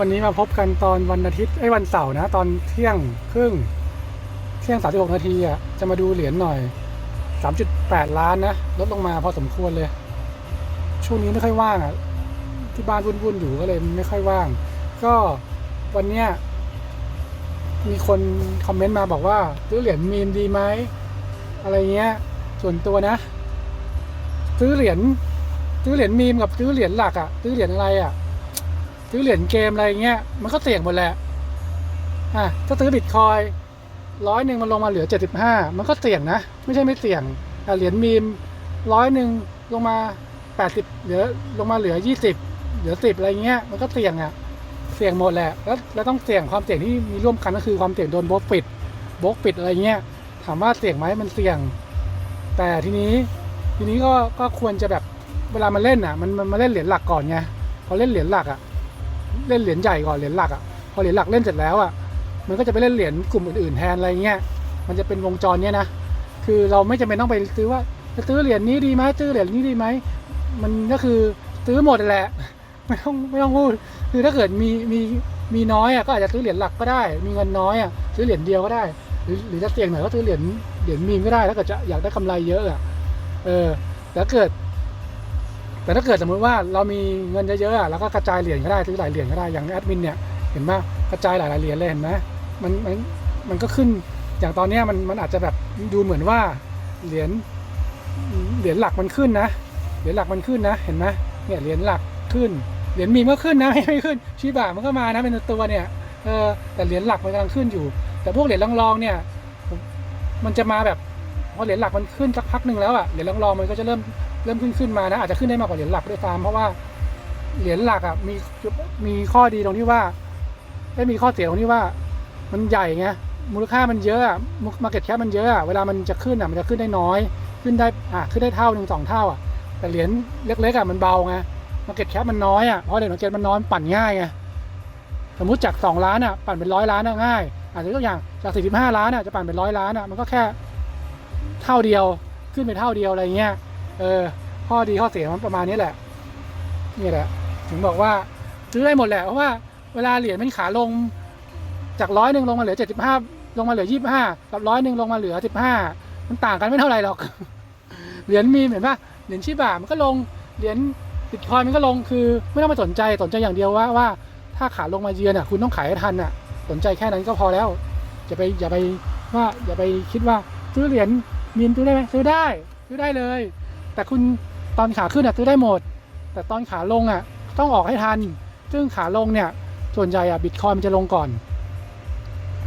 วันนี้มาพบกันตอนวันอาทิตย์ไอ้วันเสาร์นะ ตอนเที่ยงครึ่ง เที่ยงสามสิบหกนาทีอะจะมาดูเหรียญหน่อยสามจุดแปดล้านนะลดลงมาพอสมควรเลย ช่วงนี้ไม่ค่อยว่างอะ ที่บ้านวุ่นๆอยู่ก็เลยไม่ค่อยว่าง ก็วันเนี้ยมีคนคอมเมนต์มาบอกว่าซื้อเหรียญมีมดีไหมอะไรเงี้ย ส่วนตัวนะ ซื้อเหรียญซื้อเหรียญมีมกับซื้อเหรียญหลักอะซื้อเหรียญอะไรอะ ซื้อเหรียญเกมอะไรเงี้ยมันก็เสี่ยงหมดแหละอะถ้าซื้อบิตคอยร้อยหนึ่งมันลงมาเหลือเจ็ดสิบห้ามันก็เสี่ยงนะ ไม่ใช่ไม่เสี่ยงอ่เหรียญมีมร้อยหนึ่งลงมาแปดสิบเหลือลงมาเหลือยี่สิบเหลือสิบอะไรเงี้ยมันก็เสี่ยงอะเสี่ยงหมดแหละแล้วแล้วต้องเสี่ยงความเสี่ยงที่มีร่วมกันก็คือความเสี่ยงโดนโบล็อกปิดโบล็อกปิดอะไรเงี้ยถามว่าเสี่ยงไหมมันเสี่ยง แต่ทีนี้ทีนี้ก็ก็ควรจะแบบเวลามันเล่นอะมันมันมาเล่นเหรียญหลักก่อนไงพอเล่นเหรียญหลักอะ เล่นเหรียญใหญ่ก่อนเหรียญหลักอะพอเหรียญหลักเล่นเสร็จแล้วอะมันก็จะไปเล่นเหรียญกลุ่มอื่นๆแทนอะไรเงี้ยมันจะเป็นวงจรเนี้ยนะคือเราไม่จำเป็นต้องไปซื้อว่าจะซื้อเหรียญนี้ดีไหมซื้อเหรียญนี้ดีไหมมันก็คือซื้อหมดแหละไม่ต้องไม่ต้องพูดคือถ้าเกิดมีมีมีน้อยอะก็อาจจะซื้อเหรียญหลักก็ได้ มีเงินน้อยอะซื้อเหรียญเดียวก็ได้ หรือหรือจะเสี่ยงหน่อยก็ซื้อเหรียญเหรียญมีมก็ได้ถ้าเกิดจะอยากได้กำไรเยอะอะเออแล้วเกิด แต่ถ้าเกิดสมมติว่าเรามีเงินเยอะๆแล้วก็กระจายเหรียญก็ได้ซื้อหลายเหรียญก็ได้อย่างแอดมินเนี่ยเห็นไหมกระจายหลายๆเหรียญเลยเห็นไหมมันมันมันก็ขึ้นอย่างตอนนี้มันมันอาจจะแบบดูเหมือนว่าเหรียญเหรียญหลักมันขึ้นนะเหรียญหลักมันขึ้นนะเห็นไหมเนี่ยเหรียญหลักขึ้นเหรียญมีมก็ขึ้นนะไม่ไม่ขึ้นชีบะมันก็มานะเป็นตัวเนี่ยเออแต่เหรียญหลักมันกำลังขึ้นอยู่ แต่พวกเหรียญรองๆเนี่ยมมันจะมาแบบพอเหรียญหลักมันขึ้นสักพักหนึ่งแล้วอะเหรียญรองๆมันก็จะเริ่ม เริ่มขึ้นขึ้นมานะอาจจะขึ้นได้มากกว่าเหรียญหลักด้วยซ้ำเพราะว่าเหรียญหลักอะมีมีข้อดีตรงที่ว่าไม่มีข้อเสียตรงที่ว่า มันใหญ่ไงมูลค่ามันเยอะอะมาเก็ตแคปมันเยอะอะเวลามันจะขึ้นอะมันจะขึ้นได้น้อย ขึ้นได้อะขึ้นได้เท่าหนึ่งสองเท่าอะแต่เหรียญเล็กๆอะมันเบาไงมาเก็ตแคปมันน้อยอะเพราะเหรียญมาเก็ตมันน้อยปั่นง่ายไงสมมติจากสองล้านอะปั่นเป็นร้อยล้านง่ายอาจจะยกอย่างจากสี่สิบห้าล้านอะจะปั่นเป็นร้อยล้านอะมันก็แค่เท่าเดียวขึ้นไปเท่าเดียวอะไรเงี้ย เออ ข้อดีข้อเสียมันประมาณนี้แหละ นี่แหละ ถึงบอกว่าซื้อได้หมดแหละเพราะว่าเวลาเหรียญมันขาลง จากร้อยหนึ่งลงมาเหลือเจ็ดสิบห้าลงมาเหลือยี่สิบห้ากับร้อยหนึ่งลงมาเหลือสิบห้ามันต่างกันไม่เท่าไหร่หรอก เหรียญมีเห็นปะเหรียญชิบะมันก็ลง เหรียญบิตคอยมันก็ลงคือไม่ต้องไปสนใจสนใจอย่างเดียวว่าว่าถ้าขาลงมาเยือนอะคุณต้องขายให้ทันอะ สนใจแค่นั้นก็พอแล้วอย่าไปอย่าไปว่าอย่าไปคิดว่าซื้อเหรียญมีนซื้อได้ไหมซื้อได้ ซื้อได้เลย แต่คุณตอนขาขึ้นอะซื้อได้หมด แต่ตอนขาลงอะต้องออกให้ทัน ซึ่งขาลงเนี่ย ส่วนใหญ่อะบิตคอยมันจะลงก่อน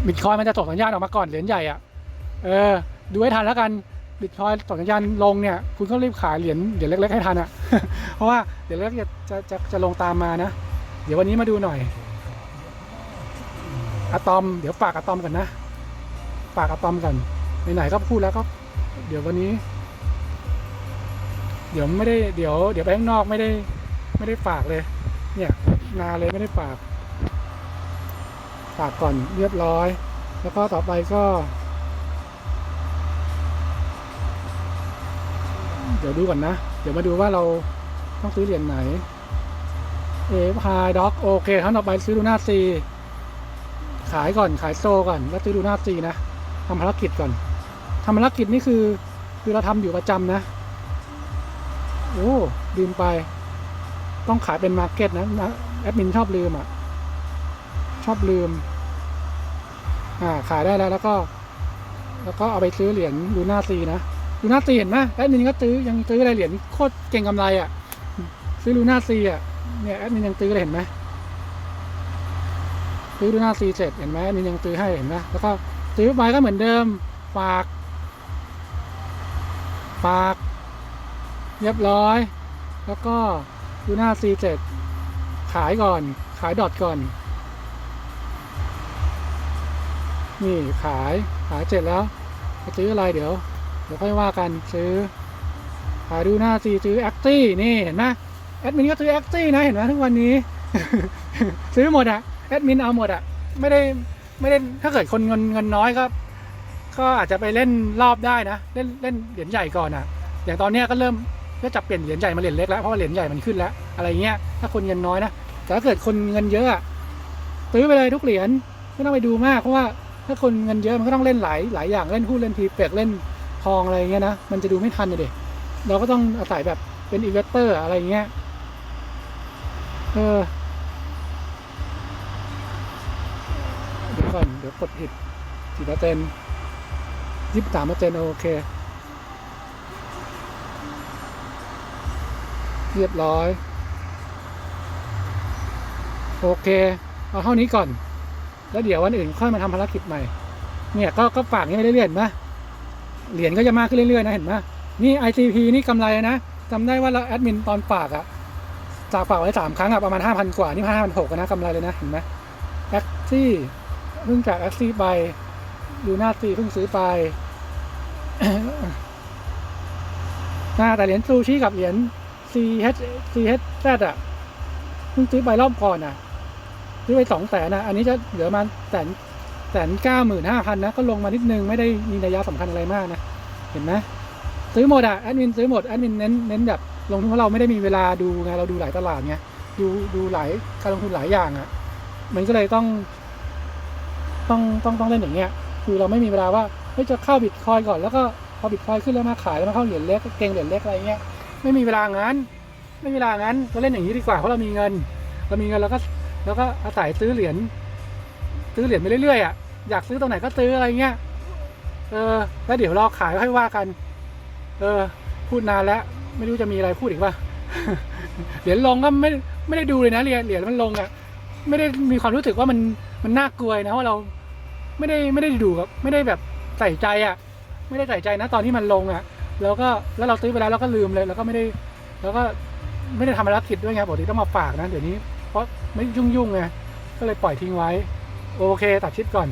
บิตคอยมันจะส่งสัญญาณออกมาก่อนเหรียญใหญ่อะ เออ ดูให้ทันแล้วกันบิตคอยส่งสัญญาณลงเนี่ย คุณก็รีบขายเหรียญเหรียญเล็กๆให้ทันอะ เพราะว่าเหรียญเล็กจะจะจะจะลงตามมานะ เดี๋ยววันนี้มาดูหน่อยอะตอม เดี๋ยวฝากอะตอมกันนะฝากอะตอมกันไหนๆก็พูดแล้วก็ เดี๋ยววันนี้ เดี๋ยวไม่ได้เดี๋ยวเดี๋ยวไปข้างนอกไม่ได้ไม่ได้ฝากเลย เนี่ยนาเลยไม่ได้ฝาก ฝากก่อนเรียบร้อย แล้วก็ต่อไปก็ เดี๋ยวดูก่อนนะ เดี๋ยวมาดูว่าเราต้องซื้อเหรียญไหนเอฟพายด็อกโอเคครั้งต่อไปซื้อดูหน้าซีขายก่อนขายโซก่อน แล้วซื้อดูหน้าซีนะทำภารกิจก่อนทำภารกิจนี่คือ คือเราทำอยู่ประจำนะ โอ้ลืมไป ต้องขายเป็นมาร์เก็ตนะนะแอดมินชอบลืมอะ ชอบลืม อ่า ขายได้แล้วแล้วก็ แล้วก็เอาไปซื้อเหรียญดูน้าซีนะดูน้าซีเห็นไหมแอดมินก็ซื้อยังซื้ออะไรเหรียญโคตรเก่งกำไรอะ ซื้อดูน้าซีอะเนี่ยแอดมินยังซื้อเลยเห็นไหมซื้อดูหน้าซีเสร็จเห็นไหมแอดมินยังซื้อให้เห็นไหมแล้วก็ซื้อไปก็เหมือนเดิม ฝาก ฝาก เรียบร้อย แล้วก็ดูหน้า C7 ขายก่อน ขายดอทก่อน นี่ขายขายเสร็จแล้วจะซื้ออะไรเดี๋ยว เดี๋ยวค่อยว่ากันซื้อ ขายดูหน้า C ซื้อแอคตี้นี่เห็นไหมแอดมินก็ซื้อแอคตี้นะเห็นไหมทุกวันนี้ ซื้อหมดอะแอดมินเอาหมดอะไม่ได้ไม่ได้ถ้าเกิดคนเงินเงินน้อยก็ ก็อาจจะไปเล่นรอบได้นะ เล่นเล่นเหรียญใหญ่ก่อนอะอย่างตอนเนี้ยก็เริ่ม ก็จับเปลี่ยนเหรียญใหญ่มาเหรียญเล็กแล้วเพราะว่าเหรียญใหญ่มันขึ้นแล้ว อะไรเงี้ยถ้าคนเงินน้อยนะแต่ถ้าเกิดคนเงินเยอะซื้อไปเลยทุกเหรียญไม่ต้องไปดูมากเพราะว่าถ้าคนเงินเยอะมันก็ต้องเล่นหลายหลายอย่างเล่นหุ้นเล่นทีเปกเล่นทองอะไรเงี้ยนะมันจะดูไม่ทันเลยเด็เราก็ต้องอาศัยแบบเป็นอีเวสเตอร์อะไรเงี้ยเออเดี๋ยวก่อนเดี๋ยวกดผิดกี่เปอร์เซ็นต์ยี่สิบสามเปอร์เซ็นต์โอเค เรียบร้อย โอเค เอาเท่านี้ก่อน แล้วเดี๋ยววันอื่นค่อยมาทำภารกิจใหม่ เนี่ยก็ก็ฝากนี้ไปเรื่อยๆเห็นไหมเหรียญก็จะมากขึ้นเรื่อยๆนะเห็นไหมนี่ ICP นี่กำไรนะจำได้ว่าเราแอดมินตอนฝากอะจากฝากไว้สามครั้งอะประมาณห้าพันกว่า นี่ห้าพันหกนะกำไรเลยนะเห็นไหมแอคซี่เพิ่งจากแอคซี่ไปดูหน้าซีเพิ่งซื้อไปนะแต่เหรียญซูชิกับเหรียญ CH CHZ อะเพิ่งซื้อไปรอบก่อนอะ ซื้อไปสองแสนนะอันนี้จะเหลือมาแสนแสนเก้าหมื่นห้าพันนะ ก็ลงมานิดนึงไม่ได้มีนัยยะสำคัญอะไรมากนะ เห็นไหมซื้อหมดอะแอดมินซื้อหมดแอดมินเน้นเน้นแบบลงทุนเพราะเราไม่ได้มีเวลาดูไงเราดูหลายตลาดไงดูดูหลายการลงทุนหลายอย่างอะ มันก็เลยต้อง ต้องต้องต้องเล่นอย่างเงี้ย คือเราไม่มีเวลาว่าเฮ้ยจะเข้าบิตคอยก่อนแล้วก็พอบิตคอยขึ้นแล้วมาขายแล้วมาเข้าเหรียญเล็กเก่งเหรียญเล็กอะไรเงี้ย ไม่มีเวลางั้น ไม่มีเวลางั้นก็เล่นอย่างนี้ดีกว่าเพราะเรามีเงิน เรามีเงินเราก็เราก็อาศัยซื้อเหรียญซื้อเหรียญไปเรื่อยๆอะอยากซื้อตรงไหนก็ซื้ออะไรเงี้ยเออแล้วเดี๋ยวรอขายค่อยว่ากัน เออ พูดนานแล้ว ไม่รู้จะมีอะไรพูดอีกป่ะเหรียญลงก็ไม่ไม่ได้ดูเลยนะเหรียญเหรียญมันลงอะไม่ได้มีความรู้สึกว่ามันมันน่ากลัวนะว่าเราไม่ได้ไม่ได้ดูแบบไม่ได้แบบใส่ใจอะ ไม่ได้ใส่ใจนะ ตอนที่มันลงอะ แล้วก็แล้วเราซื้อไปแล้วเราก็ลืมเลย แล้วก็ไม่ได้แล้วก็ไม่ได้ทำภารกิจด้วยไงปกติต้องมาฝากนะเดี๋ยวนี้เพราะไม่ยุ่งยุ่งๆไงก็เลยปล่อยทิ้งไว้ โอเค ตัดชิปก่อน